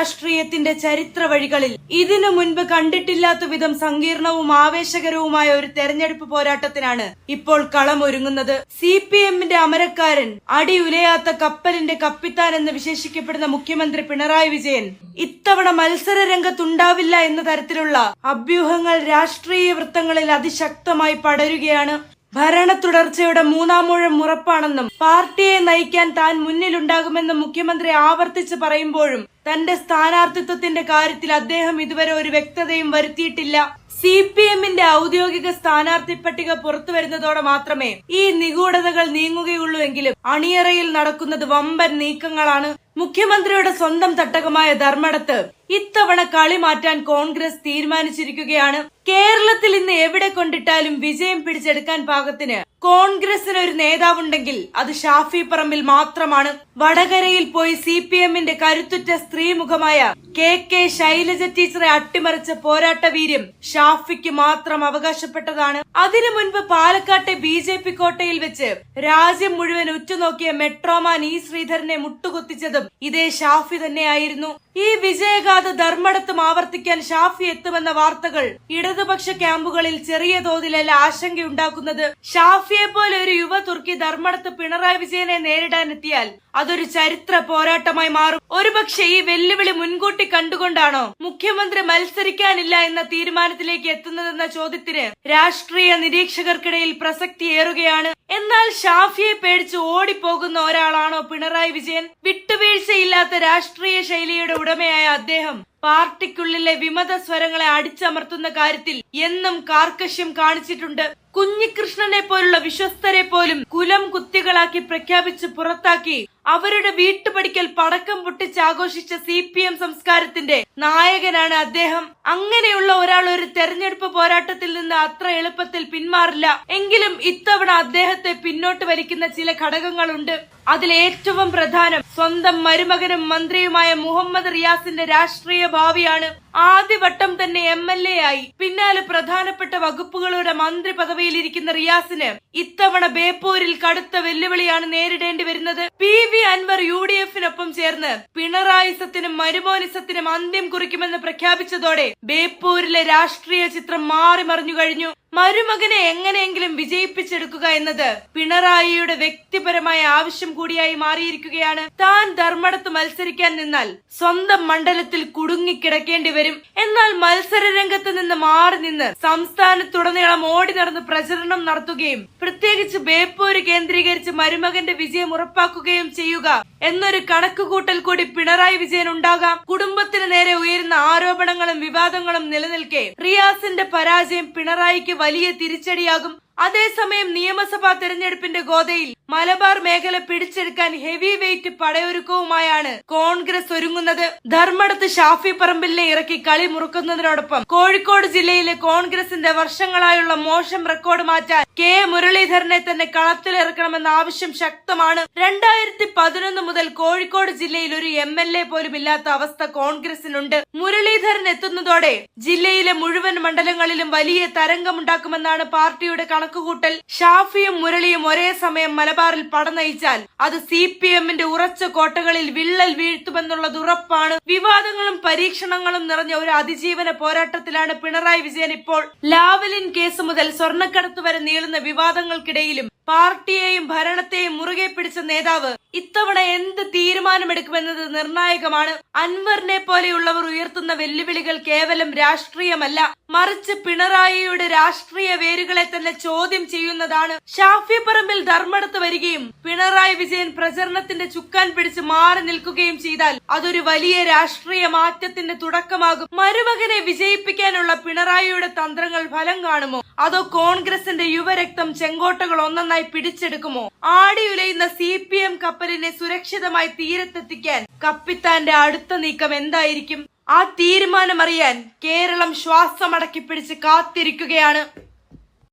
രാഷ്ട്രീയത്തിന്റെ ചരിത്ര വഴികളിൽ ഇതിനു മുൻപ് കണ്ടിട്ടില്ലാത്ത വിധം സങ്കീർണവും ആവേശകരവുമായ ഒരു തെരഞ്ഞെടുപ്പ് പോരാട്ടത്തിനാണ് ഇപ്പോൾ കളമൊരുങ്ങുന്നത് സി പി എമ്മിന്റെ അമരക്കാരൻ അടി ഉലയാത്ത കപ്പലിന്റെ കപ്പിത്താൻ എന്ന് വിശേഷിക്കപ്പെടുന്ന മുഖ്യമന്ത്രി പിണറായി വിജയൻ ഇത്തവണ മത്സര രംഗത്തുണ്ടാവില്ല എന്ന തരത്തിലുള്ള അഭ്യൂഹങ്ങൾ രാഷ്ട്രീയ വൃത്തങ്ങളിൽ അതിശക്തമായി പടരുകയാണ്. ഭരണ തുടർച്ചയുടെ മൂന്നാം മുഴം ഉറപ്പാണെന്നും പാർട്ടിയെ നയിക്കാൻ താൻ മുന്നിലുണ്ടാകുമെന്നും മുഖ്യമന്ത്രി ആവർത്തിച്ച് പറയുമ്പോഴും തന്റെ സ്ഥാനാർത്ഥിത്വത്തിന്റെ കാര്യത്തിൽ അദ്ദേഹം ഇതുവരെ ഒരു വ്യക്തതയും വരുത്തിയിട്ടില്ല. സി പി എമ്മിന്റെ ഔദ്യോഗിക സ്ഥാനാർത്ഥി പട്ടിക പുറത്തു വരുന്നതോടെ മാത്രമേ ഈ നിഗൂഢതകൾ നീങ്ങുകയുള്ളൂ എങ്കിലും അണിയറയിൽ നടക്കുന്നത് വമ്പൻ നീക്കങ്ങളാണ്. മുഖ്യമന്ത്രിയുടെ സ്വന്തം തട്ടകമായ ധർമ്മടത്ത് ഇത്തവണ കളി മാറ്റാൻ കോൺഗ്രസ് തീരുമാനിച്ചിരിക്കുകയാണ്. കേരളത്തിൽ ഇന്ന് എവിടെ കൊണ്ടിട്ടാലും വിജയം പിടിച്ചെടുക്കാൻ പാകത്തിന് കോൺഗ്രസിന് ഒരു നേതാവുണ്ടെങ്കിൽ അത് ഷാഫി പറമ്പിൽ മാത്രമാണ്. വടകരയിൽ പോയി സി പി എമ്മിന്റെ കരുത്തുറ്റ സ്ത്രീമുഖമായ കെ കെ ശൈലജ ടീച്ചറെ അട്ടിമറിച്ച പോരാട്ട വീര്യം ഷാഫിക്ക് മാത്രം അവകാശപ്പെട്ടതാണ്. അതിനു മുൻപ് പാലക്കാട്ടെ ബി ജെ പി കോട്ടയിൽ വെച്ച് രാജ്യം മുഴുവൻ ഉറ്റുനോക്കിയ മെട്രോമാൻ ഇ ശ്രീധരനെ മുട്ടുകുത്തിച്ചതും ഇതേ ഷാഫി തന്നെയായിരുന്നു. ഈ വിജയഗാഥ ധർമ്മടത്തും ആവർത്തിക്കാൻ ഷാഫി എത്തുമെന്ന വാർത്തകൾ ഇടതുപക്ഷ ക്യാമ്പുകളിൽ ചെറിയ തോതിലല്ല ആശങ്കയുണ്ടാക്കുന്നത്. ഷാഫിയെ പോലെ ഒരു യുവ തുർക്കി ധർമ്മടത്ത് പിണറായി വിജയനെ നേരിടാനെത്തിയാൽ അതൊരു ചരിത്ര പോരാട്ടമായി മാറും. ഒരുപക്ഷെ ഈ വെല്ലുവിളി മുൻകൂട്ടി കണ്ടുകൊണ്ടാണോ മുഖ്യമന്ത്രി മത്സരിക്കാനില്ല എന്ന തീരുമാനത്തിലേക്ക് എത്തുന്നതെന്ന ചോദ്യത്തിന് രാഷ്ട്രീയ നിരീക്ഷകർക്കിടയിൽ പ്രസക്തിയേറുകയാണ് എന്നാൽ ഷാഫിയെ പേടിച്ച് ഓടിപ്പോകുന്ന ഒരാളാണോ പിണറായി വിജയൻ? വിട്ടുവീഴ്ചയില്ലാത്ത രാഷ്ട്രീയ ശൈലിയുടെ ഉടമയായ അദ്ദേഹം പാർട്ടിക്കുള്ളിലെ വിമത സ്വരങ്ങളെ അടിച്ചമർത്തുന്ന കാര്യത്തിൽ എന്നും കാർക്കശ്യം കാണിച്ചിട്ടുണ്ട്. കുഞ്ഞികൃഷ്ണനെ പോലുള്ള വിശ്വസ്തരെ പോലും കുലം കുത്തികളാക്കി പ്രഖ്യാപിച്ച് പുറത്താക്കി അവരുടെ വീട്ടുപടിക്കൽ പടക്കം പൊട്ടിച്ച് ആഘോഷിച്ച സി പി എം സംസ്കാരത്തിന്റെ നായകനാണ് അദ്ദേഹം. അങ്ങനെയുള്ള ഒരാൾ ഒരു തെരഞ്ഞെടുപ്പ് പോരാട്ടത്തിൽ നിന്ന് അത്ര എളുപ്പത്തിൽ പിന്മാറില്ല. എങ്കിലും ഇത്തവണ അദ്ദേഹത്തെ പിന്നോട്ട് വലിക്കുന്ന ചില ഘടകങ്ങളുണ്ട്. അതിൽ ഏറ്റവും പ്രധാനം സ്വന്തം മരുമകനും മന്ത്രിയുമായ മുഹമ്മദ് റിയാസിന്റെ രാഷ്ട്രീയ ഭാവിയാണ്. ആദ്യവട്ടം തന്നെ എം എൽ എ ആയി. പിന്നാലെ പ്രധാനപ്പെട്ട വകുപ്പുകളുടെ മന്ത്രി പദവിയിൽ ഇരിക്കുന്ന റിയാസിന് ഇത്തവണ ബേപ്പൂരിൽ കടുത്ത വെല്ലുവിളിയാണ് നേരിടേണ്ടി വരുന്നത്. P V Anvar U D എഫിനൊപ്പം ചേർന്ന് പിണറായിസത്തിനും മരുമോനിസത്തിനും അന്ത്യം കുറിക്കുമെന്ന് പ്രഖ്യാപിച്ചതോടെ ബേപ്പൂരിലെ രാഷ്ട്രീയ ചിത്രം മാറി മറിഞ്ഞു കഴിഞ്ഞു. മരുമകനെ എങ്ങനെയെങ്കിലും വിജയിപ്പിച്ചെടുക്കുക എന്നത് പിണറായിയുടെ വ്യക്തിപരമായ ആവശ്യം കൂടിയായി മാറിയിരിക്കുകയാണ്. താൻ ധർമ്മടത്ത് മത്സരിക്കാൻ നിന്നാൽ സ്വന്തം മണ്ഡലത്തിൽ കുടുങ്ങിക്കിടക്കേണ്ടി വരും. എന്നാൽ മത്സര രംഗത്ത് നിന്ന് മാറി നിന്ന് സംസ്ഥാനത്തുടനീളം ഓടി നടന്ന് പ്രചരണം നടത്തുകയും പ്രത്യേകിച്ച് ബേപ്പൂര് കേന്ദ്രീകരിച്ച് മരുമകന്റെ വിജയം ഉറപ്പാക്കുകയും ചെയ്യുക എന്നൊരു കണക്കുകൂട്ടൽ കൂടി പിണറായി വിജയൻ ഉണ്ടാകാം. കുടുംബത്തിന് നേരെ ഉയരുന്ന ആരോപണങ്ങളും വിവാദങ്ങളും നിലനിൽക്കെ റിയാസിന്റെ പരാജയം പിണറായിക്ക് വലിയ തിരിച്ചടിയാകും. അതേസമയം നിയമസഭാ തെരഞ്ഞെടുപ്പിന്റെ ഗോതയിൽ മലബാർ മേഖല പിടിച്ചെടുക്കാൻ ഹെവി വെയിറ്റ് പടയൊരുക്കവുമായാണ് കോൺഗ്രസ് ഒരുങ്ങുന്നത്. ധർമ്മടത്ത് ഷാഫി പറമ്പിലിനെ ഇറക്കി കളി മുറുക്കുന്നതിനോടൊപ്പം കോഴിക്കോട് ജില്ലയിലെ കോൺഗ്രസിന്റെ വർഷങ്ങളായുള്ള മോശം റെക്കോർഡ് മാറ്റാൻ കെ മുരളീധരനെ തന്നെ കളത്തിലിറക്കണമെന്ന ആവശ്യം ശക്തമാണ്. രണ്ടായിരത്തി പതിനൊന്ന് മുതൽ കോഴിക്കോട് ജില്ലയിൽ ഒരു എം എൽ എ പോലും ഇല്ലാത്ത അവസ്ഥ കോൺഗ്രസിനുണ്ട്. മുരളീധരൻ എത്തുന്നതോടെ ജില്ലയിലെ മുഴുവൻ മണ്ഡലങ്ങളിലും വലിയ തരംഗമുണ്ടാക്കുമെന്നാണ് പാർട്ടിയുടെ കണക്കുകൂട്ടൽ. ഷാഫിയും മുരളിയും ഒരേ സമയം മലബാറിൽ പടനയിച്ചാൽ അത് സി പി എമ്മിന്റെ ഉറച്ച കോട്ടകളിൽ വിള്ളൽ വീഴ്ത്തുമെന്നുള്ളത് ഉറപ്പാണ്. വിവാദങ്ങളും പരീക്ഷണങ്ങളും നിറഞ്ഞ ഒരു അതിജീവന പോരാട്ടത്തിലാണ് പിണറായി വിജയൻ ഇപ്പോൾ. ലാവലിൻ കേസ് മുതൽ സ്വർണക്കടത്ത് വരെ നീളുന്ന വിവാദങ്ങൾക്കിടയിലും പാർട്ടിയെയും ഭരണത്തെയും മുറുകെ പിടിച്ച നേതാവ് ഇത്തവണ എന്ത് തീരുമാനമെടുക്കുമെന്നത് നിർണായകമാണ്. അൻവറിനെ പോലെയുള്ളവർ ഉയർത്തുന്ന വെല്ലുവിളികൾ കേവലം രാഷ്ട്രീയമല്ല. മറിച്ച് പിണറായിയുടെ രാഷ്ട്രീയ വേരുകളെ തന്നെ ചോദ്യം ചെയ്യുന്നതാണ് ഷാഫി പറമ്പിൽ ധർമ്മടത്ത് വരികയും പിണറായി വിജയൻ പ്രചരണത്തിന്റെ ചുക്കാൻ പിടിച്ച് മാറി നിൽക്കുകയും ചെയ്താൽ അതൊരു വലിയ രാഷ്ട്രീയ മാറ്റത്തിന്റെ തുടക്കമാകും. മരുമകനെ വിജയിപ്പിക്കാനുള്ള പിണറായിയുടെ തന്ത്രങ്ങൾ ഫലം കാണുമോ? അതോ കോൺഗ്രസിന്റെ യുവരക്തം ചെങ്കോട്ടകൾ ഒന്നൊന്നായി പിടിച്ചെടുക്കുമോ? ആടിയുലയുന്ന സി പി എം കപ്പലിനെ സുരക്ഷിതമായി തീരത്തെത്തിക്കാൻ കപ്പിത്താന്റെ അടുത്ത നീക്കം എന്തായിരിക്കും? ആ തീരുമാനമറിയാൻ കേരളം ശ്വാസമടക്കി പിടിച്ച് കാത്തിരിക്കുകയാണ്.